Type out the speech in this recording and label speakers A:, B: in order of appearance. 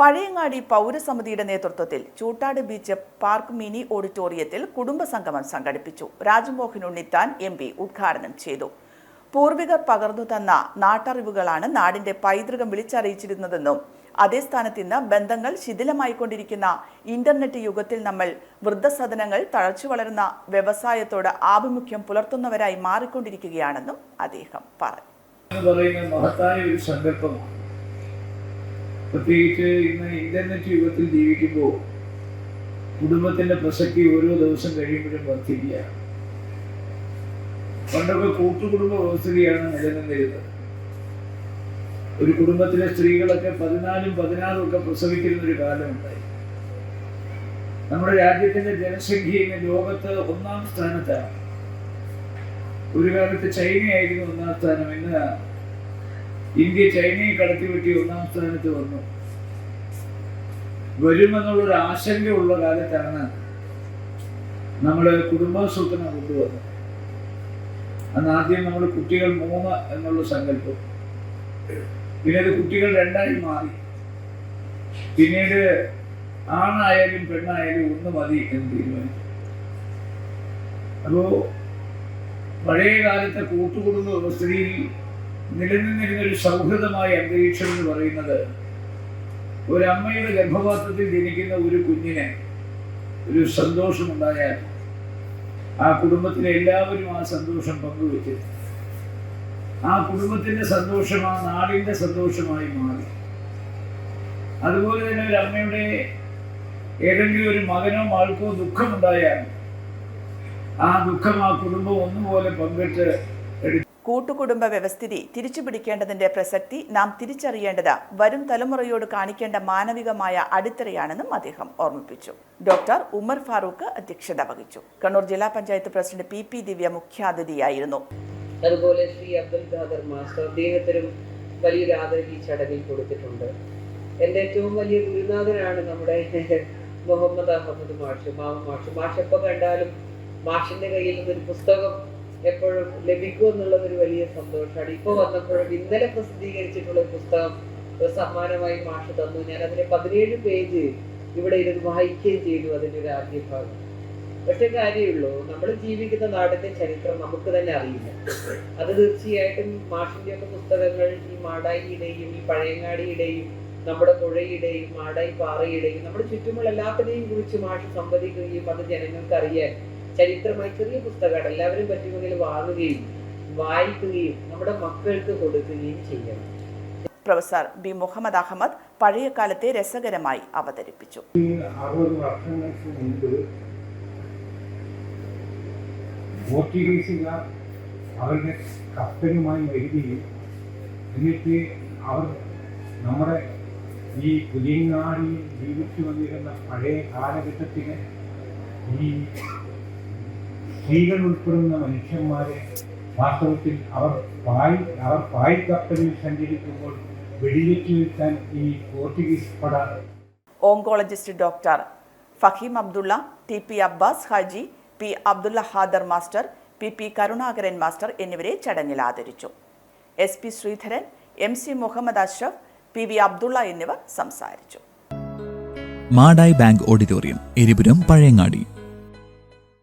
A: പഴയങ്ങാടി പൗരസമിതിയുടെ നേതൃത്വത്തിൽ Choottad beach park mini ഓഡിറ്റോറിയത്തിൽ കുടുംബസംഗമം സംഘടിപ്പിച്ചു. രാജ്മോഹൻ ഉണ്ണിത്താൻ എം പി ഉദ്ഘാടനം ചെയ്തു. പൂർവികർ പകർന്നു തന്ന നാട്ടറിവുകളാണ് നാടിന്റെ പൈതൃകം വിളിച്ചറിയിച്ചിരുന്നതെന്നും അതേ സ്ഥാനത്ത് ഇന്ന് ബന്ധങ്ങൾ ശിഥിലമായിക്കൊണ്ടിരിക്കുന്ന ഇന്റർനെറ്റ് യുഗത്തിൽ നമ്മൾ വൃദ്ധസദനങ്ങൾ തഴച്ചു വളരുന്ന വ്യവസായത്തോട് ആഭിമുഖ്യം പുലർത്തുന്നവരായി മാറിക്കൊണ്ടിരിക്കുകയാണെന്നും അദ്ദേഹം പറഞ്ഞു
B: എന്ന് പറയുന്ന മഹത്തായ ഒരു സങ്കല്പമാണ് പ്രത്യേകിച്ച് ഇന്ന് ഇന്റർനെറ്റ് യുഗത്തിൽ ജീവിക്കുമ്പോൾ കുടുംബത്തിന്റെ പ്രസക്തി ഓരോ ദിവസം കഴിയുമ്പോഴും വർദ്ധിക്കുകയാണ്. പണ്ടൊക്കെ കൂട്ടുകുടുംബ വ്യവസ്ഥയാണ് നിലനിന്നിരുന്നത്. ഒരു കുടുംബത്തിലെ സ്ത്രീകളൊക്കെ പതിനാലും പതിനാറും ഒക്കെ പ്രസവിക്കുന്ന ഒരു കാലമുണ്ടായി. നമ്മുടെ രാജ്യത്തിന്റെ ജനസംഖ്യ ഇന്ന് ലോകത്ത് ഒന്നാം സ്ഥാനത്താണ്. ഒരു കാലത്ത് ചൈനയായിരുന്നു ഒന്നാം സ്ഥാനം. ഇന്ന് ഇന്ത്യ ചൈനയെ കടത്തിവെട്ടി ഒന്നാം സ്ഥാനത്ത് വന്നു. വരുമെന്നുള്ളൊരു ആശങ്കയുള്ള കാലത്താണ് നമ്മൾ കുടുംബാസൂത്രണം കൊണ്ടുവന്നത്. അന്ന് ആദ്യം നമ്മൾ കുട്ടികൾ മൂന്ന് എന്നുള്ള സങ്കല്പം. പിന്നീട് കുട്ടികൾ രണ്ടായി മാറി. പിന്നീട് ആണായാലും പെണ്ണായാലും ഒന്ന് മതി എന്ന് തീരുമാനിച്ചു. അപ്പോ പഴയ കാലത്തെ കൂട്ടുകുടുംബ വ്യവസ്ഥയിൽ നിലനിന്നിരുന്ന ഒരു സൗഹൃദമായ അന്തരീക്ഷം എന്ന് പറയുന്നത് ഒരമ്മയുടെ ഗർഭപാത്രത്തിൽ ജനിക്കുന്ന ഒരു കുഞ്ഞിന് ഒരു സന്തോഷമുണ്ടായാൽ ആ കുടുംബത്തിലെ എല്ലാവരും ആ സന്തോഷം പങ്കുവെച്ച് ആ കുടുംബത്തിന്റെ സന്തോഷം ആ നാടിന്റെ സന്തോഷമായി മാറി. അതുപോലെ തന്നെ ഒരു അമ്മയുടെ ഏതെങ്കിലും ഒരു മകനോ മകൾക്കോ ദുഃഖമുണ്ടായാൽ ആ ദുഃഖം ആ കുടുംബം ഒന്നുപോലെ പങ്കിട്ട്
A: കൂട്ടുകുടുംബ വ്യവസ്ഥിതി തിരിച്ചുപിടിക്കേണ്ടതിന്റെ പ്രസക്തി നാം തിരിച്ചറിയേണ്ടത് വരും തലമുറയോട് കാണിക്കേണ്ട മാനവികമായ അടിത്തറയാണെന്നും അദ്ദേഹം ഓർമ്മിപ്പിച്ചു. ഡോക്ടർ ഉമർ ഫാറൂഖ് അധ്യക്ഷത വഹിച്ചു. കണ്ണൂർ ജില്ലാ panchayat president P P Divya മുഖ്യാതിഥിയായിരുന്നു.
C: അതുപോലെ ശ്രീ അബ്ദുൽ ഖാദർ മാസ്റ്റർ അദ്ദേഹത്തിനും വലിയൊരു ആദരവ് ഈ ചടങ്ങിൽ കൊടുത്തിട്ടുണ്ട്. എന്റെ ഏറ്റവും വലിയ ഗുരുനാഥനാണ് നമ്മുടെ മുഹമ്മദ് അഹമ്മദ് മാഷ് മാമ മാഷ്. മാഷ് എപ്പോൾ കണ്ടാലും മാഷിന്റെ കയ്യിൽ നിന്നൊരു പുസ്തകം എപ്പോഴും ലഭിക്കും എന്നുള്ളത് ഒരു വലിയ സന്തോഷമാണ്. ഇപ്പോൾ വന്നപ്പോഴും ഇന്നലെ പ്രസിദ്ധീകരിച്ചിട്ടുള്ള പുസ്തകം സമ്മാനമായി മാഷ് തന്നു. ഞാൻ അതിന് പതിനേഴ് പേജ് ഇവിടെ ഇരുന്ന് വായിക്കുകയും ചെയ്തു അതിന്റെ ഒരു ആദ്യ ഭാഗം. പക്ഷെ കാര്യമുള്ളൂ നമ്മൾ ജീവിക്കുന്ന നാടിന്റെ ചരിത്രം നമുക്ക് തന്നെ അറിയില്ല. അത് തീർച്ചയായിട്ടും മാഷിന്റെ ഒക്കെ പുസ്തകങ്ങൾ ഈ മാടായിയുടെയും ഈ പഴയങ്ങാടിയുടെയും നമ്മുടെ പുഴയുടെയും മാടായി പാറയുടെയും നമ്മുടെ ചുറ്റുമുള്ള എല്ലാത്തിനെയും കുറിച്ച് മാഷ് സംവദിക്കുകയും അത് ജനങ്ങൾക്ക് അറിയാൻ ചരിത്രമായി ചെറിയ പുസ്തകമാണ്. എല്ലാവരും പറ്റുമെങ്കിൽ വാങ്ങുകയും വായിക്കുകയും നമ്മുടെ മക്കൾക്ക് കൊടുക്കുകയും ചെയ്യണം.
A: പ്രൊഫസർ ബി മുഹമ്മദ് അഹമ്മദ് പഴയ കാലത്തെ രസകരമായി അവതരിപ്പിച്ചു.
D: അറുപത് വർഷങ്ങൾക്ക് മുൻപ് പോർച്ചുഗീസുകാർ അവരുടെ കപ്പലുമായി വരികയും എന്നിട്ട് അവർ നമ്മുടെ ഈ പുലിയങ്ങാടിയിൽ ജീവിച്ചു വന്നിരുന്ന പഴയ കാലഘട്ടത്തിന് ഈ സ്ത്രീകൾ ഉൾപ്പെടുന്ന മനുഷ്യന്മാരെ വാസ്തവത്തിൽ അവർ പായ് അവർ പായ് കപ്പലിൽ സഞ്ചരിക്കുമ്പോൾ വെടിവെച്ചു വീഴ്ത്താൻ ഈ പോർച്ചുഗീസ് പട
A: oncologist doctor Faheem Abdulla T P Abbas Haji P Abdulla Hadar master P P Karunakaran master എന്നിവരെ ചടങ്ങിൽ ആദരിച്ചു. S P Sreedharan M C Muhammad Ashraf P V Abdulla എന്നിവർ സംസാരിച്ചു.
E: Madayi bank auditorium Eripuram Pazhayangadi.